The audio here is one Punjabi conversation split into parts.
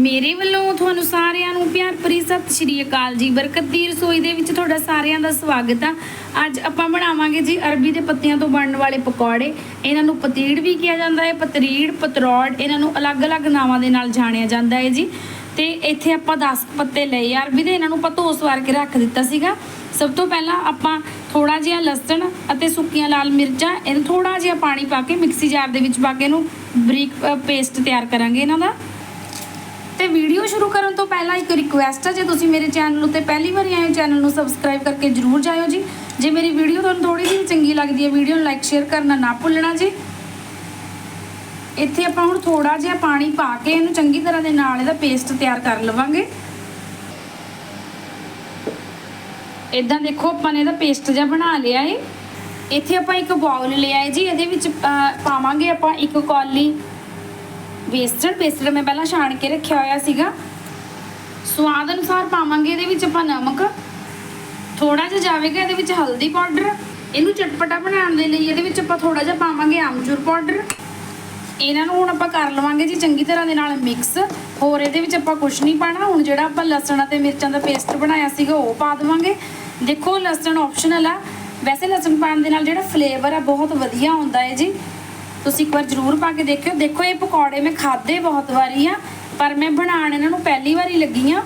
ਮੇਰੇ ਵੱਲੋਂ ਤੁਹਾਨੂੰ ਸਾਰਿਆਂ ਨੂੰ ਪਿਆਰ ਭਰੀ ਸਤਿ ਸ਼੍ਰੀ ਅਕਾਲ ਜੀ। ਬਰਕਤ ਦੀ ਰਸੋਈ ਦੇ ਵਿੱਚ ਤੁਹਾਡਾ ਸਾਰਿਆਂ ਦਾ ਸਵਾਗਤ ਆ। ਅੱਜ ਆਪਾਂ ਬਣਾਵਾਂਗੇ ਜੀ ਅਰਬੀ ਦੇ ਪੱਤਿਆਂ ਤੋਂ ਬਣਨ ਵਾਲੇ ਪਕੌੜੇ। ਇਹਨਾਂ ਨੂੰ ਪਤੀੜ ਵੀ ਕਿਹਾ ਜਾਂਦਾ ਹੈ, ਪਤਰੀੜ, ਪਤਰੌੜ, ਇਹਨਾਂ ਨੂੰ ਅਲੱਗ-ਅਲੱਗ ਨਾਵਾਂ ਦੇ ਨਾਲ ਜਾਣਿਆ ਜਾਂਦਾ ਹੈ ਜੀ। ਤੇ ਇੱਥੇ ਆਪਾਂ 10 ਪੱਤੇ ਲਏ ਅਰਬੀ ਦੇ, ਇਹਨਾਂ ਨੂੰ ਆਪਾਂ ਧੋ ਸਵਾਰ ਕੇ ਰੱਖ ਦਿੱਤਾ ਸੀਗਾ। ਸਭ ਤੋਂ ਪਹਿਲਾਂ ਆਪਾਂ ਥੋੜਾ ਜਿਹਾ ਲਸਣ ਅਤੇ ਸੁੱਕੀਆਂ ਲਾਲ ਮਿਰਚਾਂ, ਇਹਨੂੰ ਥੋੜਾ ਜਿਹਾ ਪਾਣੀ ਪਾ ਕੇ ਮਿਕਸੀ ਜਾਰ ਦੇ ਵਿੱਚ ਪਾ ਕੇ ਇਹਨੂੰ ਬਰੀਕ ਪੇਸਟ ਤਿਆਰ ਕਰਾਂਗੇ ਇਹਨਾਂ ਦਾ। ਵੀਡੀਓ ਸ਼ੁਰੂ ਕਰਨ ਤੋਂ ਪਹਿਲਾਂ ਇੱਕ ਰਿਕੁਐਸਟ ਹੈ ਜੇ ਤੁਸੀਂ ਮੇਰੇ ਚੈਨਲ ਉੱਤੇ ਪਹਿਲੀ ਵਾਰੀ ਆਏ ਹੋ ਚੈਨਲ ਨੂੰ ਸਬਸਕ੍ਰਾਈਬ ਕਰਕੇ ਜਰੂਰ ਜਾਇਓ ਜੀ। ਜੇ ਮੇਰੀ ਵੀਡੀਓ ਤੁਹਾਨੂੰ ਥੋੜੀ ਜਿਹੀ ਚੰਗੀ ਲੱਗਦੀ ਹੈ, ਵੀਡੀਓ ਨੂੰ ਲਾਈਕ ਸ਼ੇਅਰ ਕਰਨਾ ਨਾ ਭੁੱਲਣਾ ਜੀ। ਇੱਥੇ ਆਪਾਂ ਹੁਣ ਥੋੜਾ ਜਿਹਾ ਪਾਣੀ ਪਾ ਕੇ ਇਹਨੂੰ ਚੰਗੀ ਤਰ੍ਹਾਂ ਦੇ ਨਾਲ ਇਹਦਾ ਪੇਸਟ ਤਿਆਰ ਕਰ ਲਵਾਂਗੇ। ਇਦਾਂ ਦੇਖੋ, ਆਪਾਂ ਨੇ ਇਹਦਾ ਪੇਸਟ ਜਿਹਾ ਬਣਾ ਲਿਆ ਏ। ਇੱਥੇ ਆਪਾਂ ਇੱਕ ਬਾਉਲ ਲਿਆ ਏ ਜੀ, ਇਹਦੇ ਵਿੱਚ ਪਾਵਾਂਗੇ ਆਪਾਂ ਇੱਕ ਕੌਲੀ। ਵੇਸਟਰ ਵੇਸਟਰ ਮੈਂ ਪਹਿਲਾਂ ਛਾਣ ਕੇ ਰੱਖਿਆ ਹੋਇਆ ਸੀਗਾ। ਸਵਾਦ ਅਨੁਸਾਰ ਪਾਵਾਂਗੇ ਇਹਦੇ ਵਿੱਚ ਆਪਾਂ ਨਮਕ। ਥੋੜਾ ਜਿਹਾ ਜਾਵੇਗਾ ਇਹਦੇ ਵਿੱਚ ਹਲਦੀ ਪਾਊਡਰ। ਇਹਨੂੰ ਚਟਪਟਾ ਬਣਾਉਣ ਦੇ ਲਈ ਇਹਦੇ ਵਿੱਚ ਆਪਾਂ ਥੋੜਾ ਜਿਹਾ ਪਾਵਾਂਗੇ ਆਮਚੂਰ ਪਾਊਡਰ। ਇਹਨਾਂ ਨੂੰ ਹੁਣ ਆਪਾਂ ਕਰ ਲਵਾਂਗੇ ਜੀ ਚੰਗੀ ਤਰ੍ਹਾਂ ਦੇ ਨਾਲ ਮਿਕਸ ਹੋਰ ਇਹਦੇ ਵਿੱਚ ਆਪਾਂ ਕੁਝ ਨਹੀਂ ਪਾਣਾ। ਹੁਣ ਜਿਹੜਾ ਆਪਾਂ ਲਸਣ ਅਤੇ ਮਿਰਚਾਂ ਦਾ ਪੇਸਟ ਬਣਾਇਆ ਸੀਗਾ, ਉਹ ਪਾ ਦੇਵਾਂਗੇ। ਦੇਖੋ ਲਸਣ ਆਪਸ਼ਨਲ ਆ। ਵੈਸੇ ਲਸਣ ਪਾਉਣ ਦੇ ਨਾਲ ਜਿਹੜਾ ਫਲੇਵਰ ਆ, ਬਹੁਤ ਵਧੀਆ ਆਉਂਦਾ ਹੈ ਜੀ। ਤੁਸੀਂ ਇੱਕ ਵਾਰ ਜ਼ਰੂਰ ਪਾ ਕੇ ਦੇਖਿਓ। ਦੇਖੋ, ਇਹ ਪਕੌੜੇ ਮੈਂ ਖਾਦੇ ਬਹੁਤ ਵਾਰੀ ਆ, ਪਰ ਮੈਂ ਬਣਾਉਣ ਇਹਨਾਂ ਨੂੰ ਪਹਿਲੀ ਵਾਰੀ ਲੱਗੀ ਆ।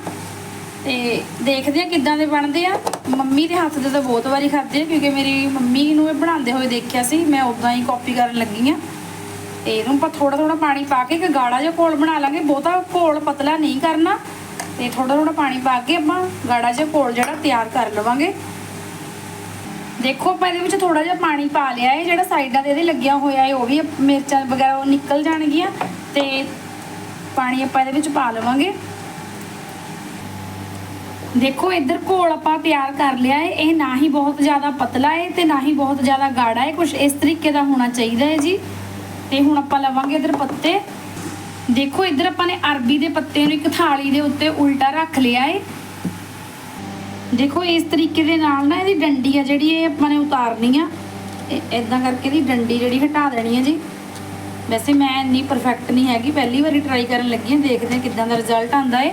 ਤੇ ਦੇਖਦੇ ਆ ਕਿੱਦਾਂ ਦੇ ਬਣਦੇ ਆ। ਮੰਮੀ ਦੇ ਹੱਥ ਦੇ ਤਾਂ ਬਹੁਤ ਵਾਰੀ ਖਾਦੇ ਆ, ਕਿਉਂਕਿ ਮੇਰੀ ਮੰਮੀ ਨੂੰ ਇਹ ਬਣਾਉਂਦੇ ਹੋਏ ਦੇਖਿਆ ਸੀ। ਮੈਂ ਉਦਾਂ ਹੀ ਕਾਪੀ ਕਰਨ ਲੱਗੀ ਆ। ਤੇ ਇਹਨੂੰ ਆਪਾਂ ਥੋੜਾ ਥੋੜਾ ਪਾਣੀ ਪਾ ਕੇ ਇੱਕ ਗਾੜਾ ਜਿਹਾ ਘੋਲ ਬਣਾ ਲਾਂਗੇ। ਬਹੁਤਾ ਘੋਲ ਪਤਲਾ ਨਹੀਂ ਕਰਨਾ। ਤੇ ਥੋੜਾ ਥੋੜਾ ਪਾਣੀ ਪਾ ਕੇ ਆਪਾਂ ਗਾੜਾ ਜਿਹਾ ਘੋਲ ਜਿਹੜਾ ਤਿਆਰ ਕਰ ਲਵਾਂਗੇ। ਦੇਖੋ, ਆਪਾਂ ਇਹਦੇ ਵਿੱਚ ਥੋੜਾ ਜਿਹਾ ਪਾਣੀ ਪਾ ਲਿਆ ਹੈ, ਜਿਹੜਾ ਸਾਈਡਾਂ ਤੇ ਇਹਦੇ ਲੱਗਿਆ ਹੋਇਆ ਹੈ, ਉਹ ਵੀ ਮਿਰਚਾਂ ਵਗੈਰਾ ਉਹ ਨਿਕਲ ਜਾਣਗੀਆਂ ਤੇ ਪਾਣੀ ਆਪਾਂ ਇਹਦੇ ਵਿੱਚ ਪਾ ਲਵਾਂਗੇ। ਦੇਖੋ, ਇੱਧਰ ਘੋਲ ਆਪਾਂ ਤਿਆਰ ਕਰ ਲਿਆ ਹੈ, ਇਹ ਨਾ ਹੀ ਬਹੁਤ ਜ਼ਿਆਦਾ ਪਤਲਾ ਹੈ ਤੇ ਨਾ ਹੀ ਬਹੁਤ ਜ਼ਿਆਦਾ ਗਾੜਾ ਹੈ ਕੁਝ ਇਸ ਤਰੀਕੇ ਦਾ ਹੋਣਾ ਚਾਹੀਦਾ ਹੈ ਜੀ। ਤੇ ਹੁਣ ਆਪਾਂ ਲਵਾਂਗੇ ਇੱਧਰ ਪੱਤੇ। ਦੇਖੋ, ਇੱਧਰ ਆਪਾਂ ਨੇ ਅਰਬੀ ਦੇ ਪੱਤੇ ਨੂੰ ਇੱਕ ਥਾਲੀ ਦੇ ਉੱਤੇ ਉਲਟਾ ਰੱਖ ਲਿਆ ਹੈ। ਦੇਖੋ, ਇਸ ਤਰੀਕੇ ਦੇ ਨਾਲ ਨਾ ਇਹਦੀ ਡੰਡੀ ਆ ਜਿਹੜੀ, ਇਹ ਆਪਾਂ ਨੇ ਉਤਾਰਨੀ ਆ। ਇਦਾਂ ਕਰਕੇ ਇਹਦੀ ਡੰਡੀ ਜਿਹੜੀ ਹਟਾ ਦੇਣੀ ਹੈ ਜੀ। ਵੈਸੇ ਮੈਂ ਇੰਨੀ ਪਰਫੈਕਟ ਨਹੀਂ ਹੈਗੀ, ਪਹਿਲੀ ਵਾਰੀ ਟਰਾਈ ਕਰਨ ਲੱਗੀ ਹਾਂ ਦੇਖਦੇ ਹਾਂ ਕਿੱਦਾਂ ਦਾ ਰਿਜ਼ਲਟ ਆਉਂਦਾ ਏ।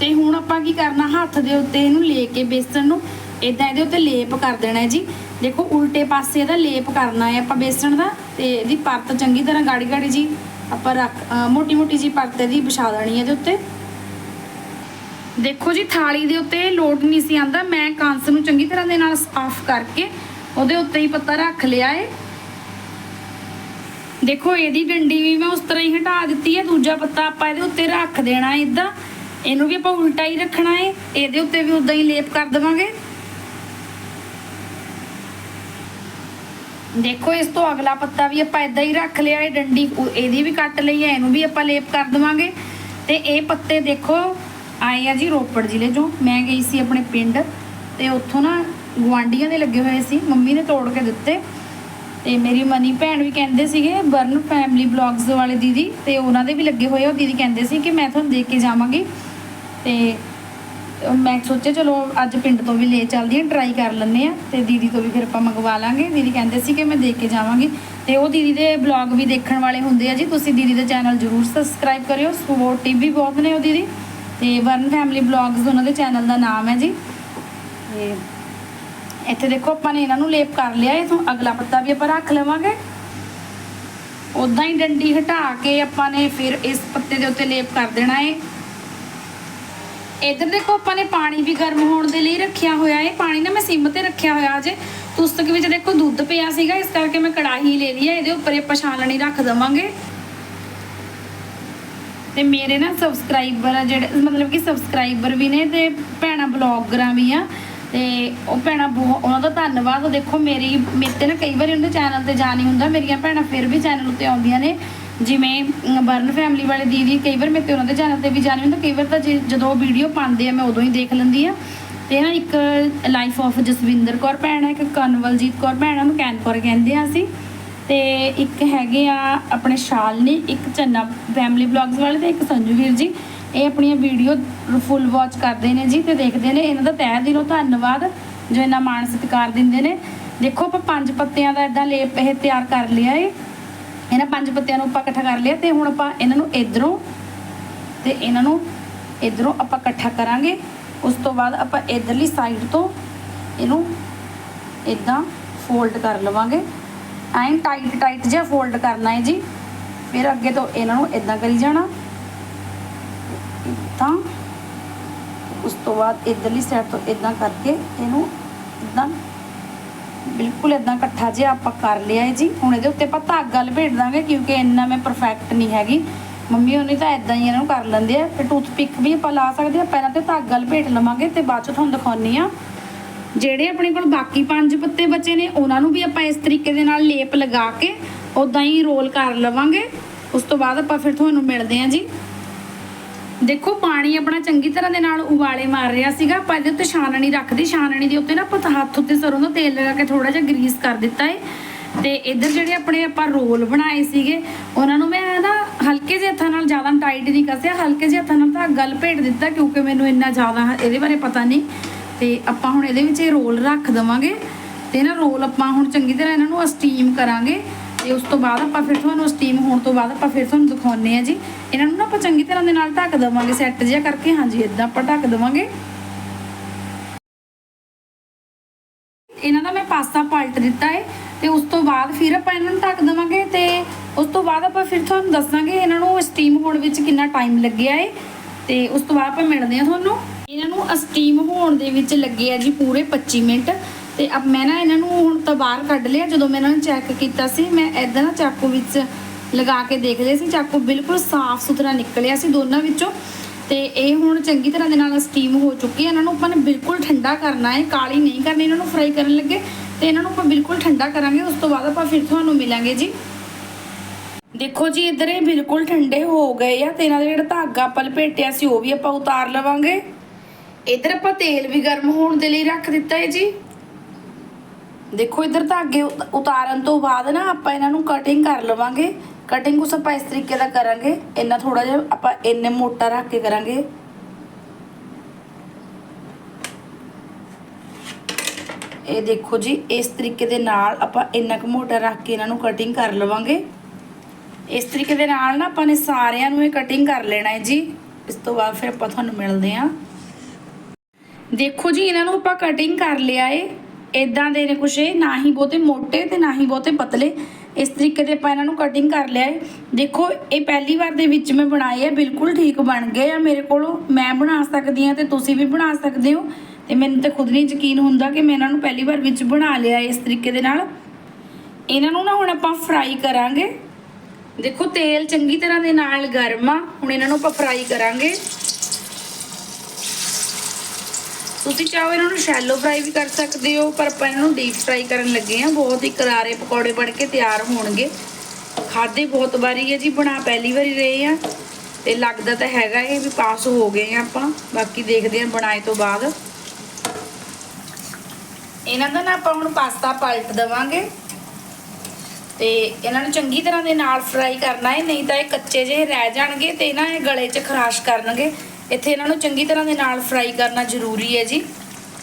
ਤੇ ਹੁਣ ਆਪਾਂ ਕੀ ਕਰਨਾ, ਹੱਥ ਦੇ ਉੱਤੇ ਇਹਨੂੰ ਲੈ ਕੇ ਬੇਸਣ ਨੂੰ ਇਦਾਂ ਇਹਦੇ ਉੱਤੇ ਲੇਪ ਕਰ ਦੇਣਾ ਹੈ ਜੀ। ਦੇਖੋ, ਉਲਟੇ ਪਾਸੇ ਇਹਦਾ ਲੇਪ ਕਰਨਾ ਹੈ ਆਪਾਂ ਬੇਸਣ ਦਾ, ਤੇ ਇਹਦੀ ਪਰਤ ਚੰਗੀ ਤਰ੍ਹਾਂ ਗਾੜੀ ਗਾੜੀ ਜੀ ਆਪਾਂ ਰੱਖ ਮੋਟੀ ਮੋਟੀ ਜੀ ਪਰਤ ਇਹਦੀ ਵਿਛਾ ਦੇਣੀ ਹੈ ਇਹਦੇ ਉੱਤੇ। ਦੇਖੋ ਜੀ, ਥਾਲੀ ਦੇ ਉੱਤੇ ਲੋਟ ਨਹੀਂ ਸੀ ਆਂਦਾ ਮੈਂ ਕਾਂਸ ਨੂੰ ਚੰਗੀ ਤਰ੍ਹਾਂ ਦੇ ਨਾਲ ਸਾਫ਼ ਕਰਕੇ ਉਹਦੇ ਉੱਤੇ ਹੀ ਪੱਤਾ ਰੱਖ ਲਿਆ ਏ। ਦੇਖੋ, ਇਹਦੀ ਡੰਡੀ ਵੀ ਮੈਂ ਉਸ ਤਰ੍ਹਾਂ ਹੀ ਹਟਾ ਦਿੱਤੀ ਹੈ ਦੂਜਾ ਪੱਤਾ ਆਪਾਂ ਇਹਦੇ ਉੱਤੇ ਰੱਖ ਦੇਣਾ ਇਦਾਂ। ਇਹਨੂੰ ਵੀ ਆਪਾਂ ਉਲਟਾ ਹੀ ਰੱਖਣਾ ਹੈ ਇਹਦੇ ਉੱਤੇ ਵੀ ਉਦਾਂ ਹੀ ਲੇਪ ਕਰ ਦੇਵਾਂਗੇ। ਦੇਖੋ, ਇਸ ਤੋਂ ਅਗਲਾ ਪੱਤਾ ਵੀ ਆਪਾਂ ਇਦਾਂ ਹੀ ਰੱਖ ਲਿਆ ਏ। ਡੰਡੀ ਇਹਦੀ ਵੀ ਕੱਟ ਲਈ ਹੈ ਇਹਨੂੰ ਵੀ ਆਪਾਂ ਲੇਪ ਕਰ ਦੇਵਾਂਗੇ। ਤੇ ਇਹ ਪੱਤੇ ਦੇਖੋ ਆਏ ਆ ਜੀ ਰੋਪੜ ਜ਼ਿਲ੍ਹੇ ਚੋਂ। ਮੈਂ ਗਈ ਸੀ ਆਪਣੇ ਪਿੰਡ ਤੇ ਉੱਥੋਂ ਨਾ ਗਵਾਂਡੀਆਂ ਦੇ ਲੱਗੇ ਹੋਏ ਸੀ, ਮੰਮੀ ਨੇ ਤੋੜ ਕੇ ਦਿੱਤੇ। ਤੇ ਮੇਰੀ ਮਨੀ ਭੈਣ ਵੀ ਕਹਿੰਦੇ ਸੀਗੇ ਬਰਨ ਫੈਮਿਲੀ ਬਲੌਗਸ ਵਾਲੇ ਦੀਦੀ, ਤੇ ਉਹਨਾਂ ਦੇ ਵੀ ਲੱਗੇ ਹੋਏ ਉਹ ਦੀਦੀ ਕਹਿੰਦੇ ਸੀ ਕਿ ਮੈਂ ਤੁਹਾਨੂੰ ਦੇਖ ਕੇ ਜਾਵਾਂਗੀ। ਤੇ ਮੈਂ ਸੋਚਿਆ, ਚਲੋ ਅੱਜ ਪਿੰਡ ਤੋਂ ਵੀ ਲੈ ਚੱਲਦੀ ਹਾਂ ਟਰਾਈ ਕਰ ਲੈਂਦੇ ਆ। ਤੇ ਦੀਦੀ ਤੋਂ ਵੀ ਫਿਰ ਆਪਾਂ ਮੰਗਵਾ ਲਾਂਗੇ। ਦੀਦੀ ਕਹਿੰਦੇ ਸੀ ਕਿ ਮੈਂ ਦੇਖ ਕੇ ਜਾਵਾਂਗੀ। ਤੇ ਉਹ ਦੀਦੀ ਦੇ ਬਲੌਗ ਵੀ ਦੇਖਣ ਵਾਲੇ ਹੁੰਦੇ ਆ ਜੀ। ਤੁਸੀਂ ਦੀਦੀ ਦਾ ਚੈਨਲ ਜਰੂਰ ਸਬਸਕ੍ਰਾਈਬ ਕਰਿਓ। ਸਪੋਰਟਿਵ ਵੀ ਬਹੁਤ ਨੇ ਉਹ ਦੀਦੀ। ਤੇ ਵਰਨ ਫੈਮਿਲੀ ਬਲੌਗਸ ਉਹਨਾਂ ਦੇ ਚੈਨਲ ਦਾ ਨਾਮ ਹੈ ਜੀ। ਤੇ ਇੱਥੇ ਦੇਖੋ ਆਪਾਂ ਨੇ ਇਹਨਾਂ ਨੂੰ ਲੇਪ ਕਰ ਲਿਆ, ਇਹ ਅਗਲਾ ਪੱਤਾ ਵੀ ਆਪਾਂ ਰੱਖ ਲਵਾਂਗੇ। ਉਦਾਂ ਹੀ ਡੰਡੀ ਹਟਾ ਕੇ ਆਪਾਂ ਨੇ ਫਿਰ ਇਸ ਪੱਤੇ ਦੇ ਉੱਤੇ ਲੇਪ ਕਰ ਦੇਣਾ ਹੈ ਇੱਧਰ ਦੇਖੋ ਆਪਾਂ ਨੇ ਪਾਣੀ ਵੀ ਗਰਮ ਹੋਣ ਦੇ ਲਈ ਰੱਖਿਆ ਹੋਇਆ ਹੈ ਪਾਣੀ ਨਾ ਮੈਂ ਸਿੰਮ ਤੇ ਰੱਖਿਆ ਹੋਇਆ ਅਜੇ। ਤੁਸਤਕ ਵਿੱਚ ਦੇਖੋ ਦੁੱਧ ਪਿਆ ਸੀਗਾ, ਇਸ ਕਰਕੇ ਮੈਂ ਕੜਾਹੀ ਲੈ ਲਈ ਹੈ ਇਹਦੇ ਉੱਪਰ ਆਪਾਂ ਛਾਨਣੀ ਰੱਖ ਦਵਾਂਗੇ। ਤੇ ਮੇਰੇ ਨਾ ਸਬਸਕ੍ਰਾਈਬਰ ਆ ਜਿਹੜੇ ਮਤਲਬ ਕਿ ਸਬਸਕ੍ਰਾਈਬਰ ਵੀ ਨੇ ਤੇ ਭੈਣਾ ਬਲੌਗਰਾਂ ਵੀ ਆ। ਤੇ ਉਹ ਭੈਣਾ ਬਹੁਤ ਉਹਨਾਂ ਦਾ ਧੰਨਵਾਦ। ਉਹ ਦੇਖੋ ਮੇਰੀ ਮੇਰੇ ਤੇ ਨਾ ਕਈ ਵਾਰੀ ਉਹਦੇ ਚੈਨਲ ਤੇ ਜਾ ਨਹੀਂ ਹੁੰਦਾ। ਮੇਰੀਆਂ ਭੈਣਾਂ ਫਿਰ ਵੀ ਚੈਨਲ ਉੱਤੇ ਆਉਂਦੀਆਂ ਨੇ। ਜਿਵੇਂ ਬਰਨ ਫੈਮਿਲੀ ਵਾਲੇ ਦੀਦੀ ਕਈ ਵਾਰ ਮੇਰੇ ਤੇ ਉਹਨਾਂ ਦੇ ਚੈਨਲ ਤੇ ਵੀ ਜਾਣੀ ਹੁੰਦਾ। ਕਈ ਵਾਰ ਤਾਂ ਜੇ- ਜਦੋਂ ਵੀਡੀਓ ਪਾਉਂਦੇ ਆ ਮੈਂ ਉਦੋਂ ਹੀ ਦੇਖ ਲੈਂਦੀ ਆ। ਤੇ ਨਾ ਇੱਕ ਲਾਈਫ ਆਫ ਜਸਵਿੰਦਰ ਕੌਰ ਭੈਣ ਹੈ ਇੱਕ ਕਨਵਲਜੀਤ ਕੌਰ ਭੈਣ ਆ, ਉਹਨੂੰ ਕੈਨਕੌਰ ਕਹਿੰਦੇ ਆ ਅਸੀਂ। ਤੇ ਇੱਕ ਹੈਗੇ ਆ ਆਪਣੇ ਸ਼ਾਲਨੀ, ਇੱਕ ਚੰਨਾ ਫੈਮਿਲੀ ਬਲੌਗਸ ਵਾਲੇ ਤੇ ਇੱਕ ਸੰਜੂ ਵੀਰ ਜੀ। ਇਹ ਆਪਣੀਆਂ ਵੀਡੀਓ ਫੁੱਲ ਵਾਚ ਕਰਦੇ ਨੇ ਜੀ ਤੇ ਦੇਖਦੇ ਨੇ। ਇਹਨਾਂ ਦਾ ਤਹਿ ਦਿਲੋਂ ਧੰਨਵਾਦ, ਜੋ ਇਹਨਾਂ ਮਾਣ ਸਤਿਕਾਰ ਦਿੰਦੇ ਨੇ। ਦੇਖੋ ਆਪਾਂ ਪੰਜ ਪੱਤਿਆਂ ਦਾ ਇਦਾਂ ਲੇਪ ਇਹ ਤਿਆਰ ਕਰ ਲਿਆ ਏ। ਇਹਨਾਂ ਪੰਜ ਪੱਤਿਆਂ ਨੂੰ ਆਪਾਂ ਇਕੱਠਾ ਕਰ ਲਿਆ ਤੇ ਹੁਣ ਆਪਾਂ ਇਹਨਾਂ ਨੂੰ ਇਧਰੋਂ ਤੇ ਇਹਨਾਂ ਨੂੰ ਇਧਰੋਂ ਆਪਾਂ ਇਕੱਠਾ ਕਰਾਂਗੇ। ਉਸ ਤੋਂ ਬਾਅਦ ਆਪਾਂ ਇਧਰਲੀ ਸਾਈਡ ਤੋਂ ਇਹਨੂੰ ਇਦਾਂ ਫੋਲਡ ਕਰ ਲਵਾਂਗੇ। ਐਂ ਟਾਈਟ ਟਾਈਟ ਜਿਹਾ ਫੋਲਡ ਕਰਨਾ ਹੈ ਜੀ। ਫਿਰ ਅੱਗੇ ਤੋਂ ਇਹਨਾਂ ਨੂੰ ਇਦਾਂ ਕਰੀ ਜਾਣਾ। ਤਾਂ ਉਸ ਤੋਂ ਬਾਅਦ ਇਧਰਲੀ ਸਾਈਡ ਤੋਂ ਇਦਾਂ ਕਰਕੇ ਇਹਨੂੰ ਇਦਾਂ ਬਿਲਕੁਲ ਇਦਾਂ ਇਕੱਠਾ ਜਿਹਾ ਆਪਾਂ ਕਰ ਲਿਆ ਹੈ ਜੀ। ਹੁਣ ਇਹਦੇ ਉੱਤੇ ਆਪਾਂ ਧਾਗਾ ਲਪੇਟ ਦਾਂਗੇ ਕਿਉਂਕਿ ਇੰਨਾ ਮੈਂ ਪਰਫੈਕਟ ਨਹੀਂ ਹੈਗੀ। ਮੰਮੀ ਹੋਣੀ ਤਾਂ ਇਦਾਂ ਹੀ ਇਹਨਾਂ ਨੂੰ ਕਰ ਲੈਂਦੇ ਆ। ਤੇ ਟੂਥਪਿਕ ਵੀ ਆਪਾਂ ਲਾ ਸਕਦੇ ਆ। ਪਹਿਲਾਂ ਤੇ ਧਾਗਾ ਲਪੇਟ ਲਵਾਂਗੇ ਤੇ ਬਾਅਦ ਚ ਤੁਹਾਨੂੰ ਦਿਖਾਉਣੀ ਆ। ਜਿਹੜੇ ਆਪਣੇ ਕੋਲ ਬਾਕੀ ਪੰਜ ਪੱਤੇ ਬਚੇ ਨੇ, ਉਹਨਾਂ ਨੂੰ ਵੀ ਆਪਾਂ ਇਸ ਤਰੀਕੇ ਦੇ ਨਾਲ ਲੇਪ ਲਗਾ ਕੇ ਉਦਾਂ ਹੀ ਰੋਲ ਕਰ ਲਵਾਂਗੇ। ਉਸ ਤੋਂ ਬਾਅਦ ਆਪਾਂ ਫਿਰ ਤੁਹਾਨੂੰ ਮਿਲਦੇ ਹਾਂ ਜੀ। ਦੇਖੋ, ਪਾਣੀ ਆਪਣਾ ਚੰਗੀ ਤਰ੍ਹਾਂ ਦੇ ਨਾਲ ਉਬਾਲੇ ਮਾਰ ਰਿਹਾ ਸੀਗਾ। ਆਪਾਂ ਇਹਦੇ ਉੱਤੇ ਛਾਨਣੀ ਰੱਖਦੀ, ਛਾਨਣੀ ਦੇ ਉੱਤੇ ਨਾ ਆਪਾਂ ਹੱਥ ਉੱਤੇ ਸਰੋਂ ਦਾ ਤੇਲ ਲਗਾ ਕੇ ਥੋੜਾ ਜਿਹਾ ਗਰੀਸ ਕਰ ਦਿੱਤਾ ਏ। ਤੇ ਇੱਧਰ ਜਿਹੜੇ ਆਪਣੇ ਆਪਾਂ ਰੋਲ ਬਣਾਏ ਸੀਗੇ, ਉਹਨਾਂ ਨੂੰ ਮੈਂ ਨਾ ਹਲਕੇ ਜਿਹੇ ਹੱਥਾਂ ਨਾਲ ਜ਼ਿਆਦਾ ਟਾਈਟ ਨਹੀਂ ਕੱਸਿਆ, ਹਲਕੇ ਜਿਹੇ ਹੱਥਾਂ ਨਾਲ ਧਾਗਾ ਲਪੇਟ ਦਿੱਤਾ, ਕਿਉਂਕਿ ਮੈਨੂੰ ਇੰਨਾ ਜ਼ਿਆਦਾ ਇਹਦੇ ਬਾਰੇ ਪਤਾ ਨਹੀਂ। ਤੇ ਆਪਾਂ ਹੁਣ ਇਹਦੇ ਵਿੱਚ ਇਹ ਰੋਲ ਰੱਖ ਦਵਾਂਗੇ ਤੇ ਨਾ ਰੋਲ ਆਪਾਂ ਹੁਣ ਚੰਗੀ ਤਰ੍ਹਾਂ ਇਹਨਾਂ ਨੂੰ ਸਟੀਮ ਕਰਾਂਗੇ ਤੇ ਉਸ ਤੋਂ ਬਾਅਦ ਆਪਾਂ ਫਿਰ ਤੁਹਾਨੂੰ ਸਟੀਮ ਹੋਣ ਤੋਂ ਬਾਅਦ ਆਪਾਂ ਫਿਰ ਤੁਹਾਨੂੰ ਦਿਖਾਉਣੇ ਆ ਜੀ। ਇਹਨਾਂ ਨੂੰ ਨਾ ਆਪਾਂ ਚੰਗੀ ਤਰ੍ਹਾਂ ਦੇ ਨਾਲ ਢੱਕ ਦਵਾਂਗੇ ਸੈੱਟ ਜਿਹਾ ਕਰਕੇ। ਹਾਂਜੀ ਇਦਾਂ ਆਪਾਂ ਢੱਕ ਦਵਾਂਗੇ। ਇਹਨਾਂ ਦਾ ਮੈਂ ਪਾਸਾ ਪਲਟ ਦਿੱਤਾ ਹੈ ਤੇ ਉਸ ਤੋਂ ਬਾਅਦ ਫਿਰ ਆਪਾਂ ਇਹਨਾਂ ਨੂੰ ਢੱਕ ਦਵਾਂਗੇ ਤੇ ਉਸ ਤੋਂ ਬਾਅਦ ਆਪਾਂ ਫਿਰ ਤੁਹਾਨੂੰ ਦੱਸਾਂਗੇ ਇਹਨਾਂ ਨੂੰ ਸਟੀਮ ਹੋਣ ਵਿੱਚ ਕਿੰਨਾ ਟਾਈਮ ਲੱਗਿਆ ਹੈ ਤੇ ਉਸ ਤੋਂ ਬਾਅਦ ਆਪਾਂ ਮਿਲਦੇ ਹਾਂ ਤੁਹਾਨੂੰ। ਇਹਨਾਂ ਨੂੰ ਸਟੀਮ ਹੋਣ ਦੇ ਵਿੱਚ ਲੱਗੇ ਆ ਜੀ ਪੂਰੇ 25 ਮਿੰਟ। ਤੇ ਅਬ ਮੈਂ ਨਾ ਇਹਨਾਂ ਨੂੰ ਹੁਣ ਤਾਂ ਬਾਹਰ ਕੱਢ ਲਿਆ, ਜਦੋਂ ਮੈਂ ਇਹਨਾਂ ਨੂੰ ਚੈੱਕ ਕੀਤਾ ਸੀ, ਮੈਂ ਇਦਾਂ ਨਾ ਚਾਕੂ ਵਿੱਚ ਲਗਾ ਕੇ ਦੇਖ ਲਿਆ ਸੀ, ਚਾਕੂ ਬਿਲਕੁਲ ਸਾਫ਼ ਸੁਥਰਾ ਨਿਕਲਿਆ ਸੀ ਦੋਨਾਂ ਵਿੱਚੋਂ। ਤੇ ਇਹ ਹੁਣ ਚੰਗੀ ਤਰ੍ਹਾਂ ਦੇ ਨਾਲ ਸਟੀਮ ਹੋ ਚੁੱਕੀ ਹੈ ਇਹਨਾਂ ਨੂੰ ਆਪਾਂ ਨੇ ਬਿਲਕੁਲ ਠੰਡਾ ਕਰਨਾ ਹੈ ਕਾਲੀ ਨਹੀਂ ਕਰਨੀ, ਇਹਨਾਂ ਨੂੰ ਫਰਾਈ ਕਰਨ ਲੱਗੇ। ਤੇ ਇਹਨਾਂ ਨੂੰ ਆਪਾਂ ਬਿਲਕੁਲ ਠੰਡਾ ਕਰਾਂਗੇ, ਉਸ ਤੋਂ ਬਾਅਦ ਆਪਾਂ ਫਿਰ ਤੁਹਾਨੂੰ ਮਿਲਾਂਗੇ ਜੀ। ਦੇਖੋ ਜੀ, ਇੱਧਰ ਇਹ ਬਿਲਕੁਲ ਠੰਡੇ ਹੋ ਗਏ ਆ, ਤੇ ਇਹਨਾਂ ਦਾ ਜਿਹੜਾ ਧਾਗਾ ਆਪਾਂ ਲਪੇਟਿਆ ਸੀ, ਉਹ ਵੀ ਆਪਾਂ ਉਤਾਰ ਲਵਾਂਗੇ। ਇੱਧਰ ਆਪਾਂ ਤੇਲ ਵੀ ਗਰਮ ਹੋਣ ਦੇ ਲਈ ਰੱਖ ਦਿੱਤਾ ਹੈ ਜੀ। ਦੇਖੋ ਇੱਧਰ ਧਾਗੇ ਉਤਾਰਨ ਤੋਂ ਬਾਅਦ ਨਾ ਆਪਾਂ ਇਹਨਾਂ ਨੂੰ ਕਟਿੰਗ ਕਰ ਲਵਾਂਗੇ। ਕਟਿੰਗ ਉਸ ਆਪਾਂ ਇਸ ਤਰੀਕੇ ਦਾ ਕਰਾਂਗੇ। ਇੰਨਾ ਥੋੜਾ ਜਿਹਾ ਆਪਾਂ ਇੰਨੇ ਮੋਟਾ ਰੱਖ ਕੇ ਕਰਾਂਗੇ। ਇਹ ਦੇਖੋ ਜੀ, ਇਸ ਤਰੀਕੇ ਦੇ ਨਾਲ ਆਪਾਂ ਇੰਨਾ ਕੁ ਮੋਟਾ ਰੱਖ ਕੇ ਇਹਨਾਂ ਨੂੰ ਕਟਿੰਗ ਕਰ ਲਵਾਂਗੇ। ਇਸ ਤਰੀਕੇ ਦੇ ਨਾਲ ਨਾ ਆਪਾਂ ਨੇ ਸਾਰਿਆਂ ਨੂੰ ਇਹ ਕਟਿੰਗ ਕਰ ਲੈਣਾ ਹੈ ਜੀ। ਇਸ ਤੋਂ ਬਾਅਦ ਫਿਰ ਆਪਾਂ ਤੁਹਾਨੂੰ ਮਿਲਦੇ ਹਾਂ ਦੇਖੋ ਜੀ, ਇਹਨਾਂ ਨੂੰ ਆਪਾਂ ਕਟਿੰਗ ਕਰ ਲਿਆ ਏ। ਇਦਾਂ ਦੇ ਨੇ ਕੁਛ ਇਹ, ਨਾ ਹੀ ਬਹੁਤੇ ਮੋਟੇ ਤੇ ਨਾ ਹੀ ਬਹੁਤੇ ਪਤਲੇ। ਇਸ ਤਰੀਕੇ ਦੇ ਆਪਾਂ ਇਹਨਾਂ ਨੂੰ ਕਟਿੰਗ ਕਰ ਲਿਆ ਏ। ਦੇਖੋ, ਇਹ ਪਹਿਲੀ ਵਾਰ ਦੇ ਵਿੱਚ ਮੈਂ ਬਣਾਏ ਆ, ਬਿਲਕੁਲ ਠੀਕ ਬਣ ਗਏ ਆ ਮੇਰੇ ਕੋਲੋਂ। ਮੈਂ ਬਣਾ ਸਕਦੀ ਆ ਤੇ ਤੁਸੀਂ ਵੀ ਬਣਾ ਸਕਦੇ ਹੋ। ਤੇ ਮੈਨੂੰ ਤਾਂ ਖੁਦ ਨਹੀਂ ਯਕੀਨ ਹੁੰਦਾ ਕਿ ਮੈਂ ਇਹਨਾਂ ਨੂੰ ਪਹਿਲੀ ਵਾਰ ਵਿੱਚ ਬਣਾ ਲਿਆ ਇਸ ਤਰੀਕੇ ਦੇ ਨਾਲ। ਇਹਨਾਂ ਨੂੰ ਨਾ ਹੁਣ ਆਪਾਂ ਫਰਾਈ ਕਰਾਂਗੇ। ਦੇਖੋ, ਤੇਲ ਚੰਗੀ ਤਰ੍ਹਾਂ ਦੇ ਨਾਲ ਗਰਮ ਆ। ਹੁਣ ਇਹਨਾਂ ਨੂੰ ਆਪਾਂ ਫਰਾਈ ਕਰਾਂਗੇ। ਤੁਸੀਂ ਚਾਹੋ ਇਹਨਾਂ ਨੂੰ ਸ਼ੈਲੋ ਫਰਾਈ ਵੀ ਕਰ ਸਕਦੇ ਹੋ, ਪਰ ਆਪਾਂ ਇਹਨਾਂ ਨੂੰ ਡੀਪ ਫਰਾਈ ਕਰਨ ਲੱਗੇ ਆ ਬਹੁਤ ਹੀ ਕਰਾਰੇ ਪਕੌੜੇ ਬਣ ਕੇ ਤਿਆਰ ਹੋਣਗੇ। ਖਾਦੇ ਬਹੁਤ ਵਾਰੀ ਹੈ ਜੀ, ਬਣਾ ਪਹਿਲੀ ਵਾਰੀ ਰਹੇ ਆ ਤੇ ਲੱਗਦਾ ਤਾਂ ਹੈਗਾ ਇਹ ਵੀ ਪਾਸ ਹੋ ਗਏ ਆ ਆਪਾਂ। ਬਾਕੀ ਦੇਖਦੇ ਆ ਬਣਾਏ ਤੋਂ ਬਾਅਦ। ਇਹਨਾਂ ਦਾ ਨਾ ਆਪਾਂ ਹੁਣ ਪਾਸਤਾ ਪਲਟ ਦੇਵਾਂਗੇ। ਤੇ ਇਹਨਾਂ ਨੂੰ ਚੰਗੀ ਤਰ੍ਹਾਂ ਦੇ ਨਾਲ ਫਰਾਈ ਕਰਨਾ ਹੈ, ਨਹੀਂ ਤਾਂ ਇਹ ਕੱਚੇ ਜਿਹੇ ਰਹਿ ਜਾਣਗੇ ਤੇ ਨਾ ਇਹ ਗਲੇ 'ਚ ਖਰਾਸ਼ ਕਰਨਗੇ। ਇੱਥੇ ਇਹਨਾਂ ਨੂੰ ਚੰਗੀ ਤਰ੍ਹਾਂ ਦੇ ਨਾਲ ਫਰਾਈ ਕਰਨਾ ਜ਼ਰੂਰੀ ਹੈ ਜੀ।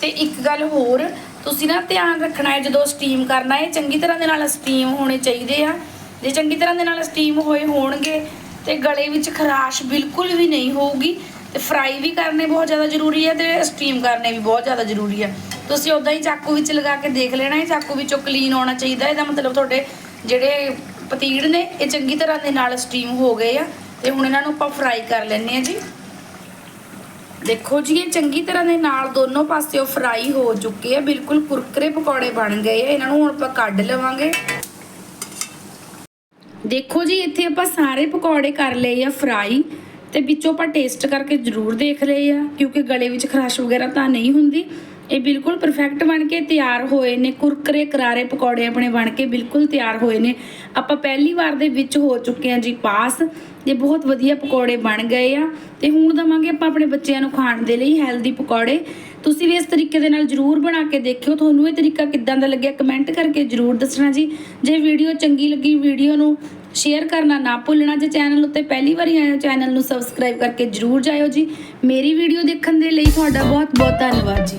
ਤੇ ਇੱਕ ਗੱਲ ਹੋਰ, ਤੁਸੀਂ ਨਾ ਧਿਆਨ ਰੱਖਣਾ ਹੈ ਜਦੋਂ ਸਟੀਮ ਕਰਨਾ ਹੈ ਚੰਗੀ ਤਰ੍ਹਾਂ ਦੇ ਨਾਲ ਸਟੀਮ ਹੋਣੇ ਚਾਹੀਦੇ ਆ। ਜੇ ਚੰਗੀ ਤਰ੍ਹਾਂ ਦੇ ਨਾਲ ਸਟੀਮ ਹੋਏ ਹੋਣਗੇ, ਤੇ ਗਲੇ ਵਿੱਚ ਖਰਾਸ਼ ਬਿਲਕੁਲ ਵੀ ਨਹੀਂ ਹੋਊਗੀ। ਤੇ ਫਰਾਈ ਵੀ ਕਰਨੇ ਬਹੁਤ ਜ਼ਿਆਦਾ ਜ਼ਰੂਰੀ ਹੈ ਤੇ ਸਟੀਮ ਕਰਨੇ ਵੀ ਬਹੁਤ ਜ਼ਿਆਦਾ ਜ਼ਰੂਰੀ ਹੈ। ਤੁਸੀਂ ਉਦਾਂ ਹੀ ਚਾਕੂ ਵਿੱਚ ਲਗਾ ਕੇ ਦੇਖ ਲੈਣਾ ਹੈ ਚਾਕੂ ਵਿੱਚੋਂ ਕਲੀਨ ਹੋਣਾ ਚਾਹੀਦਾ, ਇਹਦਾ ਮਤਲਬ ਤੁਹਾਡੇ ਜਿਹੜੇ ਪਤੀੜ ਨੇ, ਇਹ ਚੰਗੀ ਤਰ੍ਹਾਂ ਦੇ ਨਾਲ ਸਟੀਮ ਹੋ ਗਏ ਆ। ਤੇ ਹੁਣ ਇਹਨਾਂ ਨੂੰ ਆਪਾਂ ਫਰਾਈ ਕਰ ਲੈਣੇ ਆ ਜੀ। ਦੇਖੋ ਜੀ, ਇਹ ਚੰਗੀ ਤਰ੍ਹਾਂ ਦੇ ਨਾਲ ਦੋਨੋਂ ਪਾਸਿਓਂ ਫਰਾਈ ਹੋ ਚੁੱਕੇ ਆ। ਬਿਲਕੁਲ ਕੁਰਕਰੇ ਪਕੌੜੇ ਬਣ ਗਏ ਆ। ਇਹਨਾਂ ਨੂੰ ਹੁਣ ਆਪਾਂ ਕੱਢ ਲਵਾਂਗੇ। ਦੇਖੋ ਜੀ, ਇੱਥੇ ਆਪਾਂ ਸਾਰੇ ਪਕੌੜੇ ਕਰ ਲਏ ਆ ਫਰਾਈ ਤੇ ਵਿੱਚੋਂ ਆਪਾਂ ਟੇਸਟ ਕਰਕੇ ਜ਼ਰੂਰ ਦੇਖ ਲਏ ਆ, ਕਿਉਂਕਿ ਗਲੇ ਵਿੱਚ ਖਰਾਸ਼ ਵਗੈਰਾ ਤਾਂ ਨਹੀਂ ਹੁੰਦੀ। ਇਹ ਬਿਲਕੁਲ ਪਰਫੈਕਟ ਬਣ ਕੇ ਤਿਆਰ ਹੋਏ ਨੇ। ਕੁਰਕਰੇ, ਕਰਾਰੇ, ਪਕੌੜੇ ਆਪਣੇ ਬਣ ਕੇ ਬਿਲਕੁਲ ਤਿਆਰ ਹੋਏ ਨੇ। ਆਪਾਂ ਪਹਿਲੀ ਵਾਰ ਦੇ ਵਿੱਚ ਹੋ ਚੁੱਕੇ ਆ ਜੀ ਪਾਸ। ਇਹ ਬਹੁਤ ਵਧੀਆ ਪਕੌੜੇ ਬਣ ਗਏ ਆ। ਤੇ ਹੁਣ ਦਵਾਂਗੇ ਆਪਾਂ ਆਪਣੇ ਬੱਚਿਆਂ ਨੂੰ ਖਾਣ ਦੇ ਲਈ ਹੈਲਦੀ ਪਕੌੜੇ। ਤੁਸੀਂ ਵੀ ਇਸ ਤਰੀਕੇ ਦੇ ਨਾਲ ਜਰੂਰ ਬਣਾ ਕੇ ਦੇਖਿਓ। ਤੁਹਾਨੂੰ ਇਹ ਤਰੀਕਾ ਕਿੱਦਾਂ ਦਾ ਲੱਗਿਆ ਕਮੈਂਟ ਕਰਕੇ ਜਰੂਰ ਦੱਸਣਾ ਜੀ। ਜੇ ਵੀਡੀਓ ਚੰਗੀ ਲੱਗੀ ਵੀਡੀਓ ਨੂੰ ਸ਼ੇਅਰ ਕਰਨਾ ਨਾ ਭੁੱਲਣਾ, ਜੇ ਚੈਨਲ ਉੱਤੇ ਪਹਿਲੀ ਵਾਰੀ ਆਏ ਹੋ ਚੈਨਲ ਨੂੰ ਸਬਸਕ੍ਰਾਈਬ ਕਰਕੇ ਜਰੂਰ ਜਾਇਓ ਜੀ। ਮੇਰੀ ਵੀਡੀਓ ਦੇਖਣ ਦੇ ਲਈ ਤੁਹਾਡਾ ਬਹੁਤ ਬਹੁਤ ਧੰਨਵਾਦ ਜੀ।